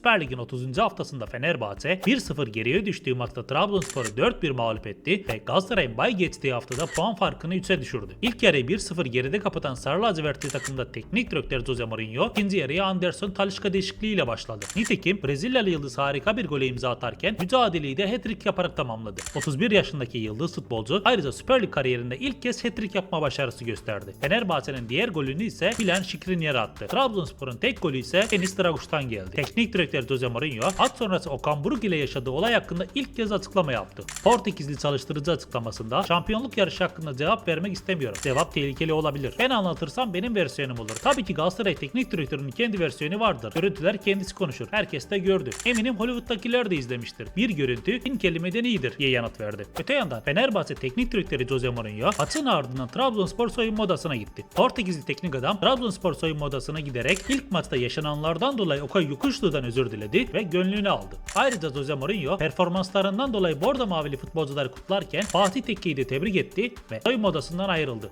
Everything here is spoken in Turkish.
Süper Lig'in 30. haftasında Fenerbahçe 1-0 geriye düştüğü maçta Trabzonspor'u 4-1 mağlup etti ve Galatasaray'ın bay geçtiği haftada puan farkını 3'e düşürdü. İlk yarıyı 1-0 geride kapatan Sarı lacivertli takımda teknik direktör Jose Mourinho ikinci yarıya Anderson Talisca değişikliğiyle başladı. Nitekim Brezilyalı yıldız harika bir gole imza atarken mücadeleyi de hat-trick yaparak tamamladı. 31 yaşındaki yıldız futbolcu ayrıca Süper Lig kariyerinde ilk kez hat-trick yapma başarısı gösterdi. Fenerbahçe'nin diğer golünü ise Bilen Şikrinyar attı. Trabzonspor'un tek golü ise Enis Draguş'tan geldi. Teknik direktör Jose Mourinho maç sonrası Okan Buruk ile yaşadığı olay hakkında ilk kez açıklama yaptı. Portekizli çalıştırıcı açıklamasında şampiyonluk yarışı hakkında cevap vermek istemiyorum. Cevap tehlikeli olabilir. Ben anlatırsam benim versiyonum olur. Tabii ki Galatasaray teknik direktörünün kendi versiyonu vardır. Görüntüler kendisi konuşur. Herkes de gördü. Eminim Hollywood'dakiler de izlemiştir. Bir görüntü bin kelimeden iyidir diye yanıt verdi. Öte yandan Fenerbahçe teknik direktörü Jose Mourinho maçın ardından Trabzonspor soyunma odasına gitti. Portekizli teknik adam Trabzonspor soyunma odasına giderek ilk maçta yaşananlardan dolayı Okay Yokuşlu'dan özür diledi ve gönlünü aldı. Ayrıca Jose Mourinho performanslarından dolayı Bordo Mavili futbolcuları kutlarken Fatih Tekke'yi de tebrik etti ve soyunma odasından ayrıldı.